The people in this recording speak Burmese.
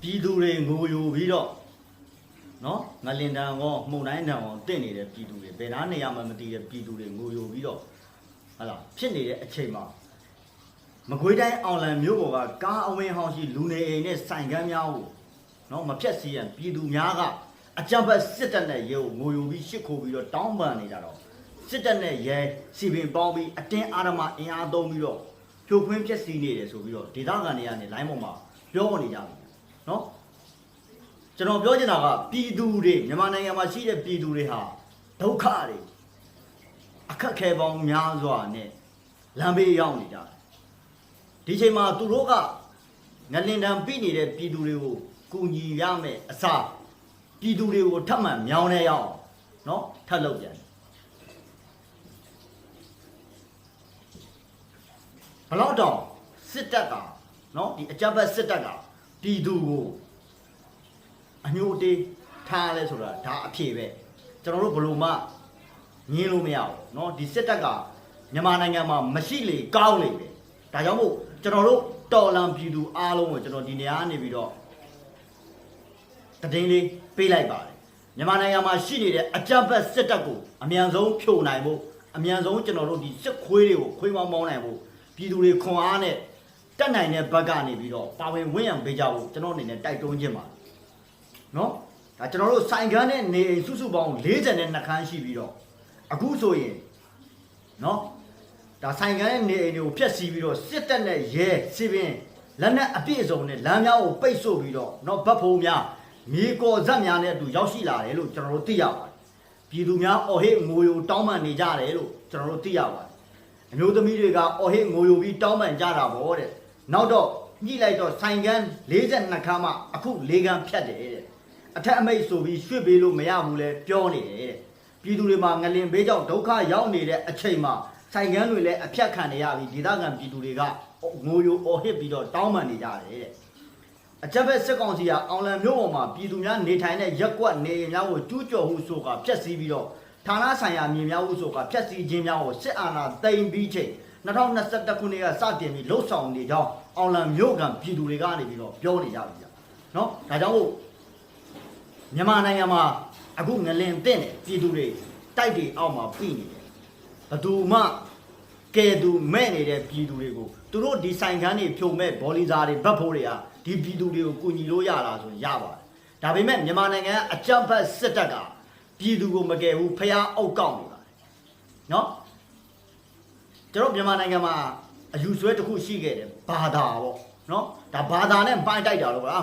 ပြည်သူတွေငိုယိုပြီးတော့နော်ငလင်တန်ကောမှုန်တိုင်းတန်ကောတင့်နေတဲ့ပြည်သူတွေဘယ်သားနေရမှမသိတဲ့ပြည်သူတွေငိုယိုပြီးတော့ဟလာဖြစ်နေတဲ့အချိန်မှာမကွေးတိုင်းအောင်လံမြို့ပေါ်ကကားအဝင်းဟောင်းရှိလူနေအိမ်နဲ့ဆိုင်ကမ်းများကိုနော်မဖြတ်စီရန်ပြည်သူများကအကြမ်းဖက်စစ်တပ်နဲ့ရဲကိုငိုယိုပြီးရှစ်ခိုးပြီးတော့တောင်းပန်နေကြတော့စစ်တပ်နဲ့ရဲစီပင်ပေါင်းပြီးအတင်းအာရမအင်အားသုံးပြီးတော့ဖြိုခွင်းပြက်စီနေတယ်ဆိုပြီးတော့ဒေသခံတွေကနေလိုင်းပေါ်မှာပြောနေကြပြီ နော်ကျွန်တော်ပြောချင်တာကပြည်သူတွေမြန်မာနိုင်ငံမှာရှိတဲ့ပြည်သူတွေဟာဒုက္ခတွေအခက်ခဲပေါင်းများစွာနဲ့လမ်းဘေးရောက်နေကြတယ်ဒီချိန်မှာသူတို့ကငလင်တံပြိနေတဲ့ပြည်သူတွေကိုကူညီရမယ်အစားပြည်သူတွေကိုထပ်မံမြောင်းနေရအောင်နော်ထပ်လုပ်ပြန်ဘလောက်တောင်စစ်တပ်ကနော်ဒီအကြမ်းဖက်စစ်တပ်က ပြည်သူကို အညိုတေးထားလဲဆိုတာဒါအဖြေပဲကျွန်တော်တို့ဘယ်လို့မှငင်းလို့မရဘူးเนาะဒီစစ်တပ်ကမြန်မာနိုင်ငံမှာမရှိလေကောင်းလေပဲဒါကြောင့်မို့ကျွန်တော်တို့တော်လန်ပြည်သူအားလုံးကိုကျွန်တော်ဒီနေရာကနေပြီးတော့တည်င်းလေးပေးလိုက်ပါတယ်မြန်မာနိုင်ငံမှာရှိနေတဲ့အကြမ်းဖက်စစ်တပ်ကိုအမြန်ဆုံးဖြိုနိုင်ဖို့အမြန်ဆုံးကျွန်တော်တို့ဒီစစ်ခွေးတွေကိုခွေးမောင်းမောင်းနိုင်ဖို့ပြည်သူတွေခွန်အားနဲ့ တက်နိုင်တဲ့ဘက်ကနေပြီးတော့ပါဝင်ဝင့်ရံပေးကြဖို့ကျွန်တော်အနေနဲ့တိုက်တွန်းခြင်းပါတယ်နော်ဒါကျွန်တော်တို့စိုင်ခန်းနဲ့နေအိမ်စုစုပေါင်း42ခန်းရှိပြီးတော့အခုဆိုရင်နော်ဒါစိုင်ခန်းနဲ့နေအိမ်တွေကိုဖျက်ဆီးပြီးတော့စစ်တပ်နဲ့ရဲစီပင်လက်နက်အပြည့်အစုံနဲ့လမ်းများကိုပိတ်ဆို့ပြီးတော့နော်ဗတ်ဖိုးများမြေကော်ဇက်များနဲ့အတူရောက်ရှိလာတယ်လို့ကျွန်တော်တို့သိရပါတယ်ပြည်သူများအော်ဟစ်ငိုယိုတောင်းပန်နေကြတယ်လို့ကျွန်တော်တို့သိရပါတယ်အမျိုးသမီးတွေကအော်ဟစ်ငိုယိုပြီးတောင်းပန်ကြတာပေါ့တဲ့ နောက်တော့ညှိလိုက်တော့စိုင်ခန်း42ခန်းမှအခု၄ခန်းဖြတ်တယ်တဲ့အထက်အမိတ်ဆိုပြီးရွှေ့ပေးလို့မရဘူးလဲပြောနေတယ်တဲ့ပြည်သူတွေမှာငလင်ဘေးကြောင့်ဒုက္ခရောက်နေတဲ့အချိန်မှာဆိုင်ကန်းတွေလည်းအဖြတ်ခံနေရပြီဒေသခံပြည်သူတွေကငိုယိုအော်ဟစ်ပြီးတော့တောင်းပန်နေကြတယ်တဲ့အကြက်ဘက်စစ်ကောင်စီကအောင်လံမြို့ပေါ်မှာပြည်သူများနေထိုင်တဲ့ရက်ကွက်နေအိမ်များကိုကျူးကျော်မှုဆိုကဖျက်ဆီးပြီးတော့ဌာနဆိုင်ရာမြေများဟုဆိုကဖျက်ဆီးခြင်းများကိုစစ်အာဏာသိမ်းပြီးချိန် 2021ခုနှစ်ကစတင်ပြီးလှုပ်ဆောင်နေကြောင်းအောင်လံမြို့ကပြည်သူတွေကနေပြီးတော့ပြောနေကြပြီဗျာနော်ဒါကြောင့်မို့မြန်မာနိုင်ငံမှာအခုငလင်တင့်တယ်ပြည်သူတွေတိုက်တွေအောက်မှာပြိနေတယ်ဘသူမှကဲသူမဲ့နေတဲ့ပြည်သူတွေကိုသူတို့ဒီဆိုင်ခန်းတွေဖြုံမဲ့ဘောလီဇာတွေဗတ်ဖိုးတွေကဒီပြည်သူတွေကိုကူညီလို့ရလားဆိုရင်ရပါတယ်ဒါပေမဲ့မြန်မာနိုင်ငံကအကြမ်းဖက်စစ်တပ်ကပြည်သူကိုမကယ်ဘူးဖျားအုပ်ကောက်နေပါတယ်နော် ကျွန်တော်မြန်မာနိုင်ငံမှာအယူဆွဲတစ်ခုရှိခဲ့တယ်ဘာသာပေါ့နော်ဒါဘာသာနဲ့ပိုင်းတိုက်တာလို့ကွာငါ